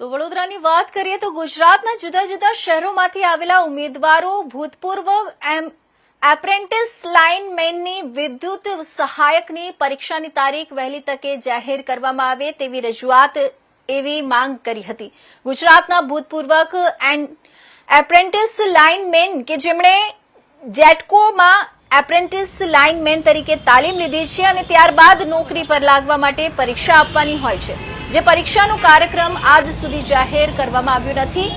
તો વડોદરાની વાત કરીએ તો ગુજરાતના જુદા જુદા શહેરોમાંથી આવેલા ઉમેદવારો ભૂતપૂર્વ એમ એપ્રેન્ટિસ લાઇનમેનની વિદ્યુત સહાયકની પરીક્ષાની તારીખ વહેલી તકે જાહેર કરવામાં આવે તેવી રજૂઆત એવી માંગ કરી હતી. ગુજરાતના ભૂતપૂર્વ એન્ડ એપ્રેન્ટિસ લાઇનમેન કે જેમણે જેટકોમાં એપ્રેન્ટિસ લાઇનમેન તરીકે તાલીમ લીધી છે અને ત્યારબાદ નોકરી પર લાગવા માટે પરીક્ષા આપવાની હોય છે. જે પરીક્ષાનો કાર્યક્રમ આજ સુધી જાહેર કરવામાં આવ્યો નથી.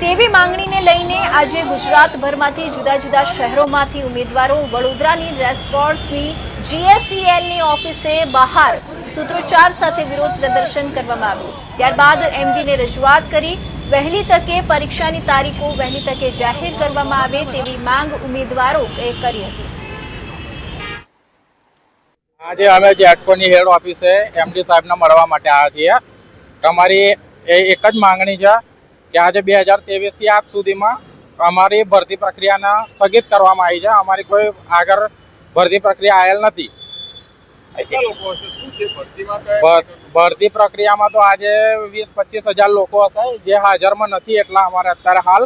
તેવી માંગણીને લઈને આજે ગુજરાતભરમાંથી જુદા જુદા શહેરોમાંથી ઉમેદવારો વડોદરાની રેસકોર્સની જીએસસીએલની ઓફિસે બહાર સૂત્રોચ્ચાર સાથે વિરોધ પ્રદર્શન કરવામાં આવ્યું. ત્યારબાદ એમડીને રજૂઆત કરી, વહેલી તકે પરીક્ષાની તારીખો વહેલી તકે જાહેર કરવામાં આવે તેવી માંગ ઉમેદવારોએ કરી હતી. આજે અમે જેટકોની હેડ ઓફિસે એમડી સાહેબને મળવા માટે આવ્યા છીએ. અમારી એ એક જ માંગણી છે કે આજે બે હજાર ત્રેવીસથી આજ સુધીમાં અમારી ભરતી પ્રક્રિયાને સ્થગિત કરવામાં આવી છે. અમારી કોઈ આગળ ભરતી પ્રક્રિયા આવેલ નથી. ભરતી પ્રક્રિયામાં તો આજે વીસ પચીસ હજાર લોકો હશે. જે હાજરમાં નથી એટલા અમારે અત્યારે હાલ.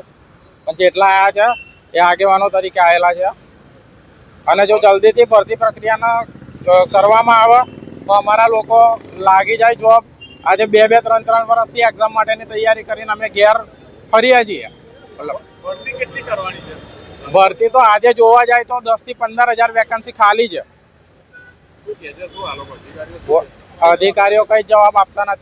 પણ જેટલા આવ્યા છે એ આગેવાનો તરીકે આવેલા છે. અને જો જલ્દીથી ભરતી પ્રક્રિયાને કરવામાં આવે. તો અમારા લોકો લાગી જાય જોબ આજે બે બે ત્રણ ત્રણ વર્ષથી એક્ઝામ માટેની તૈયારી કરીને અમે ઘેર ફરીએ છીએ. ભરતી કેટલી કરવાની છે? ભરતી તો આજે જોવા જાય તો દસથી પંદર હજાર વેકન્સી ખાલી છે? અધિકારીઓ કઈ જવાબ આપતા નથી.